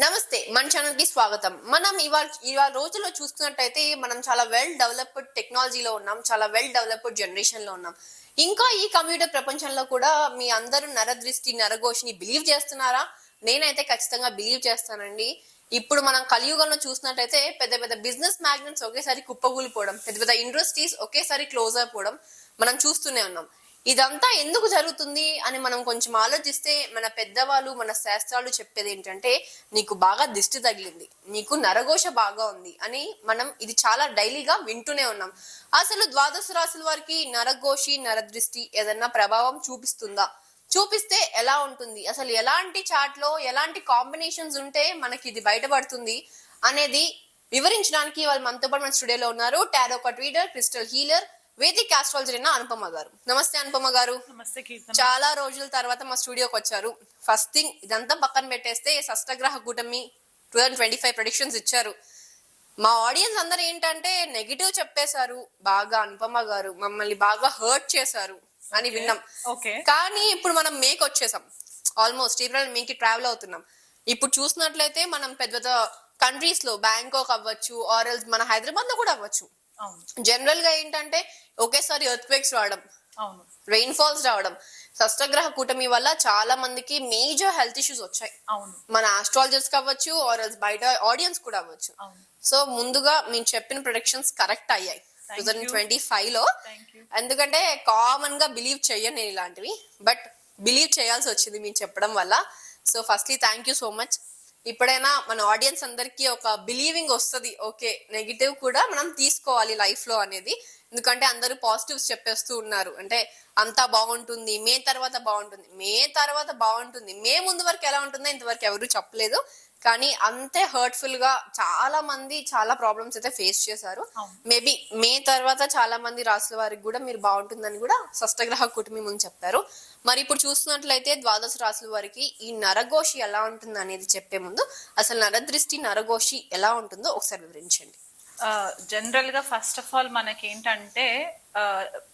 నమస్తే మన ఛానల్కి స్వాగతం. మనం ఇవాళ ఇవాళ రోజుల్లో చూసుకున్నట్టయితే మనం చాలా వెల్ డెవలప్డ్ టెక్నాలజీలో ఉన్నాం చాలా వెల్ డెవలప్డ్ జనరేషన్లో ఉన్నాం. ఇంకా ఈ కంప్యూటర్ ప్రపంచంలో కూడా మీ అందరూ నరదృష్టి నరఘోషిని బిలీవ్ చేస్తున్నారా? నేనైతే ఖచ్చితంగా బిలీవ్ చేస్తానండి. ఇప్పుడు మనం కలియుగంలో చూసినట్టయితే పెద్ద పెద్ద బిజినెస్ మ్యాగ్నెట్స్ ఒకేసారి కుప్పకూలిపోవడం పెద్ద పెద్ద ఇండస్ట్రీస్ ఒకేసారి క్లోజ్ అయిపోవడం మనం చూస్తూనే ఉన్నాం. ఇదంతా ఎందుకు జరుగుతుంది అని మనం కొంచెం ఆలోచిస్తే మన పెద్దవాళ్ళు మన శాస్త్రాలు చెప్పేది ఏంటంటే నీకు బాగా దిష్టి తగిలింది నీకు నరఘోష బాగా ఉంది అని మనం ఇది చాలా డైలీగా వింటూనే ఉన్నాం. అసలు ద్వాదశ రాశుల వారికి నరఘోషి నరదృష్టి ఏదన్నా ప్రభావం చూపిస్తుందా? చూపిస్తే ఎలా ఉంటుంది? అసలు ఎలాంటి చాట్లో ఎలాంటి కాంబినేషన్స్ ఉంటే మనకి ఇది బయటపడుతుంది అనేది వివరించడానికి వాళ్ళు మనతో పాటు మన స్టూడియోలో ఉన్నారు. Tarot card reader crystal healer Vedic astrologer అయిన అనుపమ గారు. నమస్తే అనుపమ గారు. నమస్తే చాలా రోజుల తర్వాత మా స్టూడియోకి వచ్చారు. ఫస్ట్ థింగ్ ఇదంతా పక్కన పెట్టేస్తే షష్టగ్రహ కూటమి two thousand twenty five predictions ఇచ్చారు. మా ఆడియన్స్ అందరు ఏంటంటే నెగిటివ్ చెప్పేశారు. బాగా అనుపమ గారు మమ్మల్ని బాగా హర్ట్ చేశారు అని విన్నాం. ఓకే. కానీ ఇప్పుడు మనం మేక్ వచ్చేసాం. ఆల్మోస్ట్ ఏప్రిల్ మేకి ట్రావెల్ అవుతున్నాం. ఇప్పుడు చూసినట్లయితే మనం పెద్ద పెద్ద కంట్రీస్లో బ్యాంకాక్ అవ్వచ్చు ఆర్ఎల్స్ మన హైదరాబాద్లో కూడా అవ్వచ్చు. జనరల్గా ఏంటంటే ఒకేసారి ఎర్త్ క్వేక్స్ రావడం రెయిన్ ఫాల్స్ రావడం షష్టగ్రహ కూటమి వల్ల చాలా మందికి మేజర్ హెల్త్ ఇష్యూస్ వచ్చాయి. అవును. మన ఆస్ట్రాలజర్స్ కావచ్చు ఆర్ బయట ఆడియన్స్ కూడా అవ్వచ్చు. సో ముందుగా మేము చెప్పిన ప్రొడక్షన్స్ కరెక్ట్ అయ్యాయి. Two thousand. ట్వంటీ ఫైవ్లో ఎందుకంటే కామన్గా బిలీవ్ చెయ్యను నేను ఇలాంటివి బట్ బిలీవ్ చేయాల్సి వచ్చింది మీరు చెప్పడం వల్ల. So firstly thank you so much ఇప్పుడైనా మన ఆడియన్స్ అందరికీ ఒక బిలీవింగ్ వస్తుంది. ఓకే నెగిటివ్ కూడా మనం తీసుకోవాలి లైఫ్లో అనేది. ఎందుకంటే అందరూ పాజిటివ్స్ చెప్పేస్తూ ఉన్నారు. అంటే అంతా బాగుంటుంది మే తర్వాత బాగుంటుంది. మే తర్వాత బాగుంటుంది. మే ముందు వరకు ఎలా ఉంటుందో ఇంతవరకు ఎవరు చెప్పలేదు. కానీ అంతే హర్ట్ఫుల్గా చాలా మంది చాలా ప్రాబ్లమ్స్ అయితే ఫేస్ చేశారు. మేబీ మే తర్వాత చాలా మంది రాసుల వారికి కూడా మీరు బాగుంటుందని కూడా షష్టగ్రహ కుటుంబం ముందు చెప్పారు. మరి ఇప్పుడు చూస్తున్నట్లయితే ద్వాదశ రాశుల వారికి ఈ నరఘోషి ఎలా ఉంటుంది అనేది చెప్పే ముందు అసలు నరదృష్టి నరఘోషి ఎలా ఉంటుందో ఒకసారి వివరించండి. జనరల్గా ఫస్ట్ ఆఫ్ ఆల్ మనకి ఏంటంటే ఆ,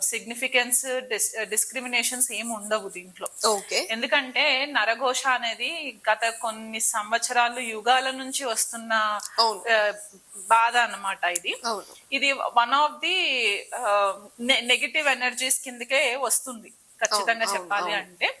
సిగ్నిఫికెన్స్ డిస్క్రిమినేషన్స్ ఏమి ఉండవు దీంట్లో. ఓకే. ఎందుకంటే నరఘోష అనేది గత కొన్ని సంవత్సరాలు యుగాల నుంచి వస్తున్న బాధ అన్నమాట ఇది. ఇది one of the negative energies కిందకే వస్తుంది. ఖచ్చితంగా చెప్పాలి. అంటే.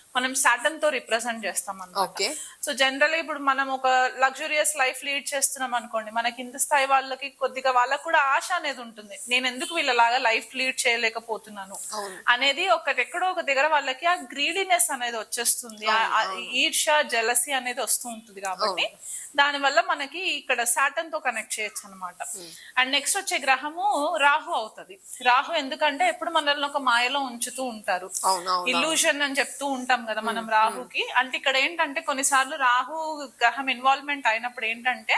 మనం సాటన్తో రిప్రజెంట్ చేస్తాం అన్నమాట ఓకే సో జనరల్ ఇప్పుడు మనం ఒక లగ్జూరియస్ లైఫ్ లీడ్ చేస్తున్నాం అనుకోండి మన కింద స్థాయి వాళ్ళకి కొద్దిగా వాళ్ళకు కూడా ఆశ అనేది ఉంటుంది. నేను ఎందుకు వీళ్ళలాగా లైఫ్ లీడ్ చేయలేకపోతున్నాను. అనేది ఒకటి ఎక్కడో ఒక దగ్గర వాళ్ళకి ఆ గ్రీడీనెస్ అనేది వచ్చేస్తుంది. ఈర్ష జలసి అనేది వస్తూ ఉంటుంది కాబట్టి దాని వల్ల మనకి ఇక్కడ సాటన్తో కనెక్ట్ చేయొచ్చు అనమాట అండ్ నెక్స్ట్ వచ్చే గ్రహము రాహు అవుతది. రాహు ఎందుకంటే ఎప్పుడు మనల్ని ఒక మాయలో ఉంచుతూ ఉంటారు. ఇల్యూషన్ అని చెప్తూ ఉంటాం కదా మనం రాహుకి. అంటే ఇక్కడ ఏంటంటే కొన్నిసార్లు రాహు గ్రహం ఇన్వాల్వ్మెంట్ అయినప్పుడు ఏంటంటే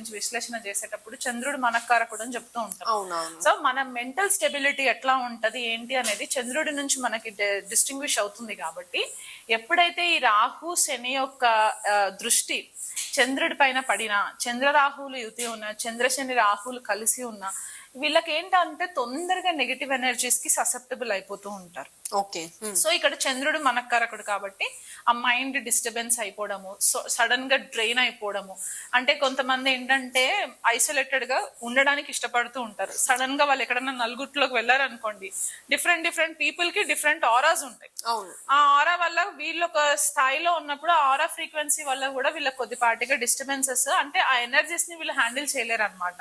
విశ్లేషణ చేసేటప్పుడు చంద్రుడు మనకారకుడు అని చెప్తూ ఉంటాం. సో మన మెంటల్ స్టెబిలిటీ ఎట్లా ఉంటది ఏంటి అనేది చంద్రుడి నుంచి మనకి డిస్టింగ్విష్ అవుతుంది కాబట్టి ఎప్పుడైతే ఈ రాహు శని యొక్క దృష్టి చంద్రుడి పైన పడినా చంద్ర రాహువులు యుతి ఉన్న చంద్రశని రాహువులు కలిసి ఉన్న వీళ్ళకి ఏంటంటే తొందరగా నెగిటివ్ ఎనర్జీస్కి ససెప్టబుల్ అయిపోతూ ఉంటారు. ఓకే. సో ఇక్కడ చంద్రుడు మనకారకుడు కాబట్టి ఆ మైండ్ డిస్టర్బెన్స్ అయిపోవడము సో సడన్గా డ్రైన్ అయిపోవడము. అంటే కొంతమంది ఏంటంటే ఐసోలేటెడ్గా ఉండడానికి ఇష్టపడుతూ ఉంటారు. సడన్గా వాళ్ళు ఎక్కడన్నా నలుగుట్లోకి వెళ్ళారనుకోండి డిఫరెంట్ డిఫరెంట్ పీపుల్కి డిఫరెంట్ ఆరాస్ ఉంటాయి. ఆ ఆరా వల్ల వీళ్ళు ఒక స్థాయిలో ఉన్నప్పుడు ఆ ఆరా ఫ్రీక్వెన్సీ వల్ల కూడా వీళ్ళకి కొద్దిపాటిగా డిస్టర్బెన్సెస్ అంటే ఆ ఎనర్జీస్ని వీళ్ళు హ్యాండిల్ చేయలేరు అనమాట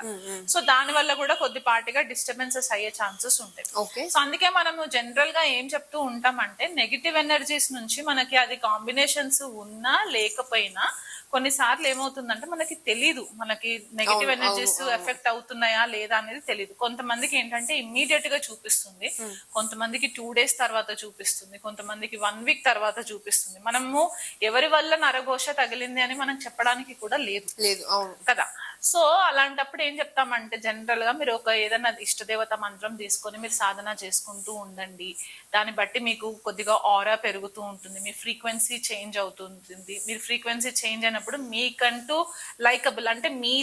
సో దాని వల్ల కూడా కొద్దిపాటిగా డిస్టర్బెన్సెస్ అయ్యే ఛాన్సెస్ ఉంటాయి. ఓకే. సో అందుకే మనము జనరల్గా ఏం చెప్తూ ఉంటామంటే నెగిటివ్ ఎనర్జీస్ నుంచి మనకి అది కాంబినేషన్స్ ఉన్నా లేకపోయినా కొన్నిసార్లు ఏమవుతుందంటే మనకి తెలీదు. మనకి నెగిటివ్ ఎనర్జీస్. ఎఫెక్ట్ అవుతున్నాయా లేదా అనేది తెలియదు కొంతమందికి ఏంటంటే ఇమ్మీడియట్గా చూపిస్తుంది. కొంతమందికి టూ డేస్ తర్వాత చూపిస్తుంది. కొంతమందికి వన్ వీక్ తర్వాత చూపిస్తుంది. మనము ఎవరి వల్ల నరఘోష తగిలింది అని మనం చెప్పడానికి కూడా లేదు. లేదు కదా? సో అలాంటప్పుడు ఏం చెప్తామంటే జనరల్గా మీరు ఒక ఏదైనా ఇష్టదేవత మంత్రం తీసుకొని మీరు సాధన చేసుకుంటూ ఉండండి. దాన్ని బట్టి మీకు కొద్దిగా ఆరా పెరుగుతూ ఉంటుంది మీ ఫ్రీక్వెన్సీ చేంజ్ అవుతుంటుంది మీరు ఫ్రీక్వెన్సీ చేంజ్ అయినప్పుడు మీకంటూ లైకబుల్ అంటే మీ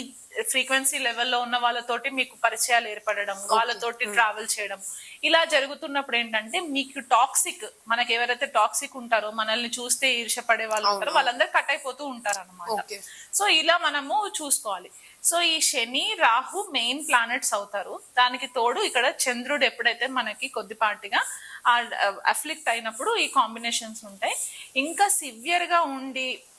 ఫ్రీక్వెన్సీ లెవెల్లో ఉన్న వాళ్ళతోటి మీకు పరిచయాలు ఏర్పడడం వాళ్ళతోటి ట్రావెల్ చేయడం. ఇలా జరుగుతున్నప్పుడు ఏంటంటే మీకు టాక్సిక్ మనకి ఎవరైతే టాక్సిక్ ఉంటారో మనల్ని చూస్తే ఈర్షపడే వాళ్ళు ఉంటారో వాళ్ళందరూ కట్ అయిపోతూ ఉంటారు అనమాట సో ఇలా మనము చూసుకోవాలి. సో ఈ శని రాహు మెయిన్ ప్లానెట్స్ అవుతారు. దానికి తోడు ఇక్కడ చంద్రుడు ఎప్పుడైతే మనకి కొద్దిపాటిగా అఫ్లిక్ట్ అయినప్పుడు ఈ కాంబినేషన్స్ ఉంటాయి. ఇంకా సివియర్గా ఉండి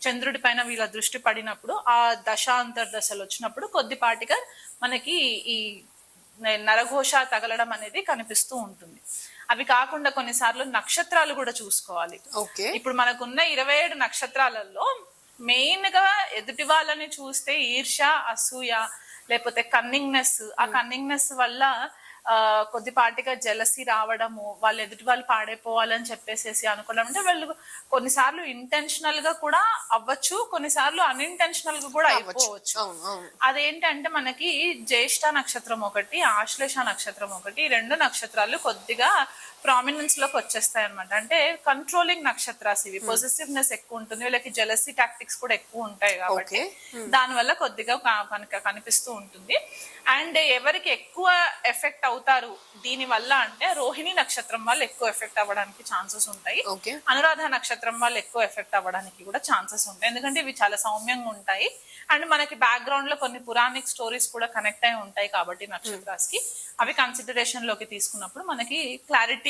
చంద్రుడి పైన వీళ్ళ దృష్టి పడినప్పుడు ఆ దశ అంతర్దశలు వచ్చినప్పుడు కొద్దిపాటిగా మనకి ఈ నరఘోష తగలడం అనేది కనిపిస్తూ ఉంటుంది. అవి కాకుండా కొన్నిసార్లు నక్షత్రాలు కూడా చూసుకోవాలి. ఓకే. ఇప్పుడు మనకున్న ఇరవై ఏడు నక్షత్రాలలో మెయిన్గా ఎదుటి వాళ్ళని చూస్తే ఈర్ష అసూయ లేకపోతే కన్నింగ్నెస్ ఆ కన్నింగ్నెస్ వల్ల ఆ, కొద్దిపాటిగా జలసి రావడము వాళ్ళు ఎదుటి వాళ్ళు పాడైపోవాలని చెప్పేసేసి అనుకోవడం. అంటే వాళ్ళు కొన్నిసార్లు ఇంటెన్షనల్గా కూడా అవ్వచ్చు కొన్నిసార్లు అన్ఇంటెన్షనల్గా కూడా అయిపోవచ్చు. అదేంటంటే మనకి జ్యేష్ఠ నక్షత్రం ఒకటి ఆశ్లేష నక్షత్రం ఒకటి రెండు నక్షత్రాలు కొద్దిగా ప్రామినెన్స్లోకి వచ్చేస్తాయి అనమాట అంటే కంట్రోలింగ్ నక్షత్రాస్ ఇవి. పొజిటివ్నెస్ ఎక్కువ ఉంటుంది. వీళ్ళకి జెలసీ టాక్టిక్స్ కూడా ఎక్కువ ఉంటాయి కాబట్టి దాని వల్ల కొద్దిగా కనుక కనిపిస్తూ ఉంటుంది. అండ్ ఎవరికి ఎక్కువ ఎఫెక్ట్ అవుతారు దీని వల్ల అంటే రోహిణి నక్షత్రం వాళ్ళు ఎక్కువ ఎఫెక్ట్ అవ్వడానికి ఛాన్సెస్ ఉంటాయి. అనురాధ నక్షత్రం వాళ్ళు ఎక్కువ ఎఫెక్ట్ అవ్వడానికి కూడా ఛాన్సెస్ ఉంటాయి. ఎందుకంటే ఇవి చాలా సౌమ్యంగా ఉంటాయి. అండ్ మనకి బ్యాక్గ్రౌండ్లో కొన్ని పురాణిక్ స్టోరీస్ కూడా కనెక్ట్ అయి ఉంటాయి కాబట్టి నక్షత్రాస్కి అవి కన్సిడరేషన్లోకి తీసుకున్నప్పుడు మనకి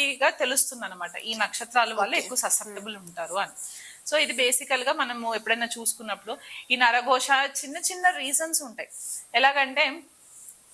క్లారిటీగా తెలుస్తుంది అనమాట ఈ నక్షత్రాల వల్ల ఎక్కువ ససెప్టబుల్ ఉంటారు అని. సో ఇది బేసికల్గా మనము ఎప్పుడైనా చూసుకున్నప్పుడు ఈ నరఘోష చిన్న చిన్న రీజన్స్ ఉంటాయి. ఎలాగంటే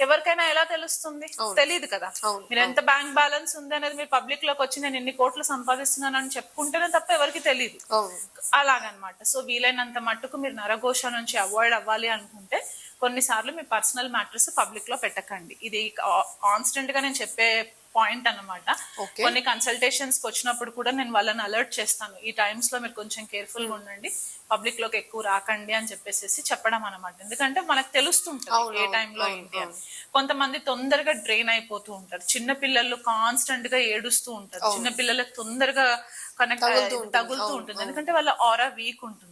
ఎవరికైనా ఎలా తెలుస్తుంది? తెలియదు కదా. మీరు ఎంత బ్యాంక్ బ్యాలెన్స్ ఉంది అనేది మీరు పబ్లిక్లోకి వచ్చి నేను ఇన్ని కోట్లు సంపాదిస్తున్నాను అని చెప్పుకుంటేనే తప్ప ఎవరికి తెలియదు అలాగనమాట. సో వీలైనంత మట్టుకు మీరు నరఘోష నుంచి అవాయిడ్ అవ్వాలి అనుకుంటే కొన్నిసార్లు మీ పర్సనల్ మ్యాటర్స్ పబ్లిక్లో పెట్టకండి. ఇది కాన్స్టెంట్గా నేను చెప్పే పాయింట్ అన్నమాట. Okay. కొన్ని కన్సల్టేషన్స్ వచ్చినప్పుడు కూడా నేను వాళ్ళని అలర్ట్ చేస్తాను. ఈ టైమ్స్లో మీరు కొంచెం కేర్ఫుల్గా ఉండండి. పబ్లిక్లోకి ఎక్కువ రాకండి అని చెప్పేసి చెప్పడం అనమాట ఎందుకంటే మనకు తెలుస్తుంటది ఏ టైంలో ఏంటి అని. కొంతమంది తొందరగా డ్రైన్ అయిపోతూ ఉంటారు. చిన్న పిల్లలు కాన్స్టెంట్గా ఏడుస్తూ ఉంటారు. చిన్న పిల్లలకు తొందరగా కనెక్ట్ తగులుతూ ఉంటుంది. ఎందుకంటే వాళ్ళ ఆరా వీక్ ఉంటుంది.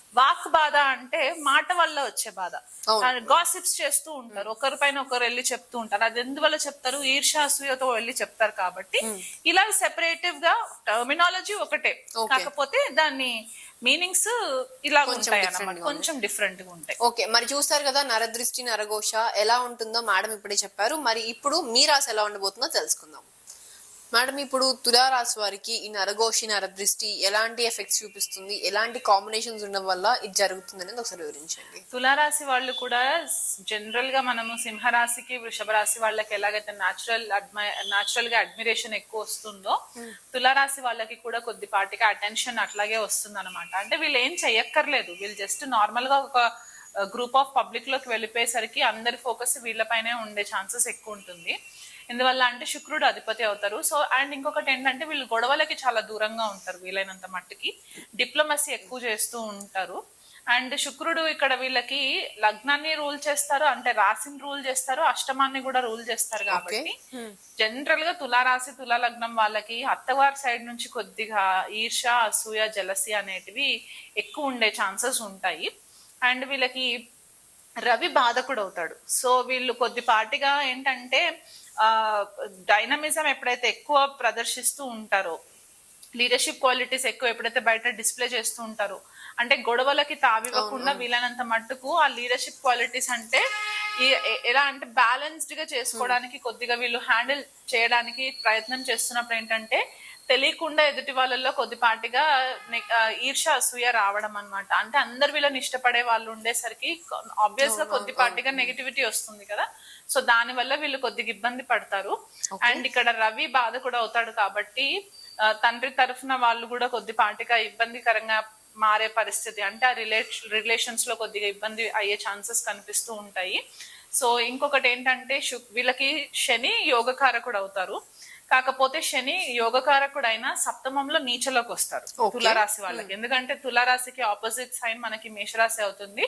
వాక్ బాధ అంటే మాట వల్ల వచ్చే బాధ. గాసిప్స్ చేస్తూ ఉంటారు. ఒకరి పైన ఒకరు వెళ్ళి చెప్తూ ఉంటారు. అది ఎందువల్ల చెప్తారు? ఈర్షాసూయతో వెళ్ళి చెప్తారు కాబట్టి ఇలా సెపరేటివ్గా టర్మినాలజీ ఒకటే. కాకపోతే దాన్ని మీనింగ్స్ ఇలా కొంచెం ఉంటాయి అన్నమాట కొంచెం డిఫరెంట్గా ఉంటాయి. ఓకే మరి చూస్తారు కదా నరదృష్టి నరఘోష ఎలా ఉంటుందో మేడం ఇప్పుడే చెప్పారు. మరి ఇప్పుడు మీ రాశి ఎలా ఉండబోతుందో తెలుసుకుందాం. మేడం ఇప్పుడు తులారాశి వారికి ఈ నరఘోషి నరదృష్టి ఎలాంటి ఎఫెక్ట్స్ చూపిస్తుంది? ఎలాంటి కాంబినేషన్స్ ఉండడం వల్ల ఇది జరుగుతుంది అనేది ఒకసారి వివరించండి. తులారాశి వాళ్ళు కూడా జనరల్గా మనము సింహరాశికి వృషభ రాశి వాళ్ళకి ఎలాగైతే న్యాచురల్ న్యాచురల్గా అడ్మిరేషన్ ఎక్కువ వస్తుందో తులారాశి వాళ్ళకి కూడా కొద్దిపాటిగా అటెన్షన్ అట్లాగే వస్తుంది అనమాట అంటే వీళ్ళు ఏం చెయ్యక్కర్లేదు. వీళ్ళు జస్ట్ నార్మల్గా ఒక గ్రూప్ ఆఫ్ పబ్లిక్లోకి వెళ్ళిపోయేసరికి అందరి ఫోకస్ వీళ్ళపైనే ఉండే ఛాన్సెస్ ఎక్కువ ఉంటుంది. ఎందువల్ల అంటే శుక్రుడు అధిపతి అవుతారు. సో అండ్ ఇంకొకటి ఏంటంటే వీళ్ళు గొడవలకి చాలా దూరంగా ఉంటారు వీలైనంత మట్టుకి. డిప్లొమసీ ఎక్కువ చేస్తూ ఉంటారు. అండ్ శుక్రుడు ఇక్కడ వీళ్ళకి లగ్నాన్ని రూల్ చేస్తారు. అంటే రాశిని రూల్ చేస్తారు. అష్టమాన్ని కూడా రూల్ చేస్తారు కాబట్టి. జనరల్గా తులారాశి తులా లగ్నం వాళ్ళకి అత్తవారి సైడ్ నుంచి కొద్దిగా ఈర్ష అసూయ జలసి అనేటివి ఎక్కువ ఉండే ఛాన్సెస్ ఉంటాయి. అండ్ వీళ్ళకి రవి బాధకుడు అవుతాడు. సో వీళ్ళు కొద్దిపాటిగా ఏంటంటే డైనమిజం ఎప్పుడైతే ఎక్కువ ప్రదర్శిస్తూ ఉంటారో లీడర్షిప్ క్వాలిటీస్ ఎక్కువ ఎప్పుడైతే బయట డిస్ప్లే చేస్తూ ఉంటారో అంటే గొడవలకి తావివ్వకుండా వీలైనంత మట్టుకు ఆ లీడర్షిప్ క్వాలిటీస్ అంటే ఎలా అంటే బ్యాలెన్స్డ్గా చేసుకోవడానికి కొద్దిగా వీళ్ళు హ్యాండిల్ చేయడానికి ప్రయత్నం చేస్తున్నప్పుడు ఏంటంటే తెలియకుండా ఎదుటి వాళ్ళల్లో కొద్దిపాటిగా ఈర్ష అసూయ రావడం అన్నమాట. అంటే అందరు వీళ్ళని ఇష్టపడే వాళ్ళు ఉండేసరికి ఆబ్వియస్గా కొద్దిపాటిగా నెగిటివిటీ వస్తుంది కదా. సో దాని వల్ల వీళ్ళు కొద్దిగా ఇబ్బంది పడతారు. అండ్ ఇక్కడ రవి బాధ కూడా అవుతాడు కాబట్టి తండ్రి తరఫున వాళ్ళు కూడా కొద్దిపాటిగా ఇబ్బందికరంగా మారే పరిస్థితి. అంటే ఆ రిలేట్ రిలేషన్స్లో కొద్దిగా ఇబ్బంది అయ్యే ఛాన్సెస్ కనిపిస్తూ ఉంటాయి. సో ఇంకొకటి ఏంటంటే వీళ్ళకి శని యోగకారకుడు అవుతారు. కాకపోతే శని యోగకారకుడు అయినా సప్తమంలో నీచలోకి వస్తారు. తులారాశి వాళ్ళకి. ఎందుకంటే తులారాశికి ఆపోజిట్ సైన్ మనకి మేషరాశి అవుతుంది.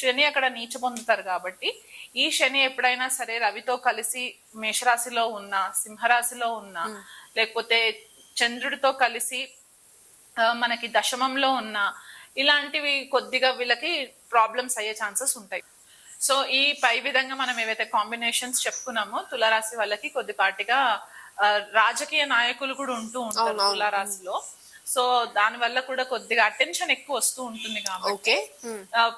శని అక్కడ నీచ పొందుతారు కాబట్టి ఈ శని ఎప్పుడైనా సరే రవితో కలిసి మేషరాశిలో ఉన్న సింహరాశిలో ఉన్న లేకపోతే చంద్రుడితో కలిసి మనకి దశమంలో ఉన్న ఇలాంటివి కొద్దిగా వీళ్ళకి ప్రాబ్లమ్స్ అయ్యే ఛాన్సెస్ ఉంటాయి. సో ఈ పై విధంగా మనం ఏవైతే కాంబినేషన్స్ చెప్పుకున్నామో తులారాశి వాళ్ళకి కొద్దిపాటిగా రాజకీయ నాయకులు కూడా ఉంటూ ఉంటారు. తులారాశిలో సో దాని వల్ల కూడా కొద్దిగా అటెన్షన్ ఎక్కువ వస్తూ ఉంటుంది కాబట్టి.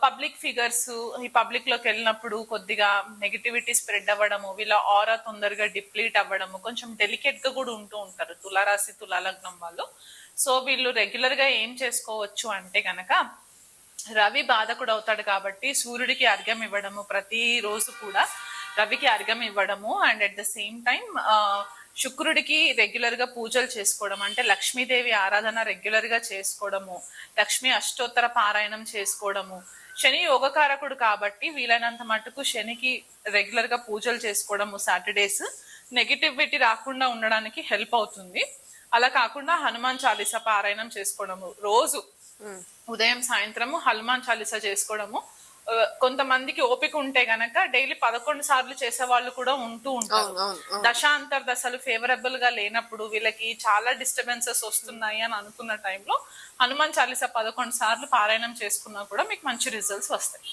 పబ్లిక్ ఫిగర్స్ ఈ పబ్లిక్లోకి వెళ్ళినప్పుడు కొద్దిగా నెగిటివిటీ స్ప్రెడ్ అవ్వడము వీళ్ళ ఆరా తొందరగా డిప్లీట్ అవ్వడము కొంచెం డెలికేట్గా కూడా ఉంటూ ఉంటారు తులారాశి తులాలగ్నం వాళ్ళు. సో వీళ్ళు రెగ్యులర్గా ఏం చేసుకోవచ్చు అంటే గనక రవి బాధకుడు అవుతాడు కాబట్టి సూర్యుడికి అర్ఘ్యం ఇవ్వడము ప్రతి రోజు కూడా రవికి అర్ఘ్యం ఇవ్వడము and at the same time శుక్రుడికి రెగ్యులర్గా పూజలు చేసుకోవడం అంటే లక్ష్మీదేవి ఆరాధన రెగ్యులర్గా చేసుకోవడము లక్ష్మీ అష్టోత్తర పారాయణం చేసుకోవడము. శని యోగకారకుడు కాబట్టి వీలైనంత మటుకు శనికి రెగ్యులర్గా పూజలు చేసుకోవడము సాటర్డేస్ నెగిటివిటీ రాకుండా ఉండడానికి హెల్ప్ అవుతుంది. అలా కాకుండా హనుమాన్ చాలీసా పారాయణం చేసుకోవడము. రోజు ఉదయం సాయంత్రము హనుమాన్ చాలీసా చేసుకోవడము. కొంతమందికి ఓపిక ఉంటే గనక డైలీ పదకొండు సార్లు చేసే వాళ్ళు కూడా ఉంటూ ఉంటారు అవును, అవును, అవును. దశాంతర్ దశలు ఫేవరబుల్గా లేనప్పుడు వీళ్ళకి చాలా డిస్టర్బెన్సెస్ వస్తున్నాయి అని అనుకున్న టైంలో హనుమాన్ చాలీసా పదకొండు సార్లు పారాయణం చేసుకున్నా కూడా మీకు మంచి రిజల్ట్స్ వస్తాయి